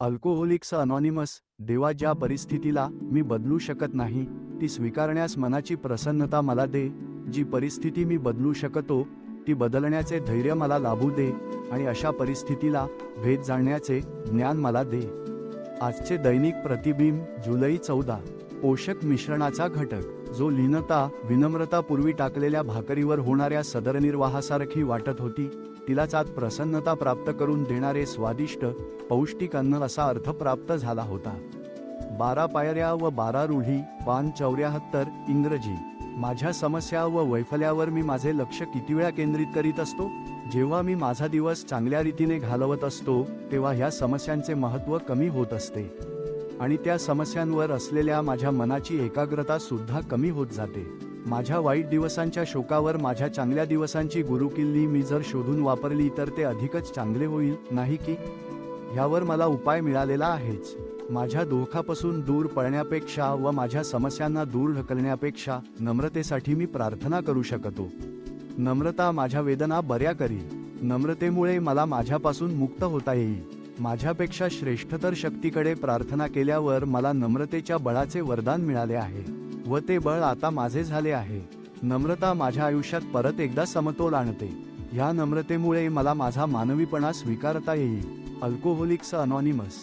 Alcoholics anonymous देवा ज्या परिस्थितीला मी बदलू शकत नाही ती स्वीकारण्यास मनाची प्रसन्नता मला दे जी परिस्थिती मी बदलू शकतो ती बदलण्याचे धैर्य मला लाभू दे आणि अशा परिस्थितीला भेद जाणण्याचे ज्ञान मला दे. आजचे दैनिक प्रतिबिंब जुलै चौदा. पोषक मिश्रणाचा घटक जो लीनता विनम्रता पूर्वी टाकलेल्या भाकरीवर होणाऱ्या सदरनिर्वाहासारखी वाटत होती तिलाच आज प्रसन्नता प्राप्त करून देणारे स्वादिष्ट पौष्टिक अन्न असा अर्थ प्राप्त झाला होता. बारा पायऱ्या व बारा रूढी पान चौऱ्याहत्तर इंग्रजी. माझ्या समस्या व वैफल्यावर मी माझे लक्ष किती वेळा केंद्रित करीत असतो? जेव्हा मी माझा दिवस चांगल्या रीतीने घालवत असतो तेव्हा ह्या समस्यांचे महत्त्व कमी होत असते. आणि त्या समस्यांवर असलेल्या माझ्या मनाची एकाग्रता सुद्धा कमी होत जाते. माझ्या वाईट दिवसांच्या शोकावर माझ्या चांगल्या दिवसांची गुरुकिल्ली मी जर शोधून वापरली तर ते अधिकच चांगले होईल नाही की? ह्यावर मला उपाय मिळालेला आहेच. माझ्या दोखापासून दूर पळण्यापेक्षा व माझ्या समस्यांना दूर ढकलण्यापेक्षा नम्रतेसाठी मी प्रार्थना करू शकतो. नम्रता माझ्या वेदना बऱ्या करी नम्रतेमुळे मला माझ्यापासून मुक्त होता येईल. माझ्यापेक्षा श्रेष्ठतर शक्तीकडे प्रार्थना केल्यावर मला नम्रतेच्या बळाचे वरदान मिळाले आहे व ते बळ आता माझे झाले आहे. नम्रता माझ्या आयुष्यात परत एकदा समतोल आणते. ह्या नम्रतेमुळे मला माझा मानवीपणा स्वीकारता येईल. Alcoholics anonymous.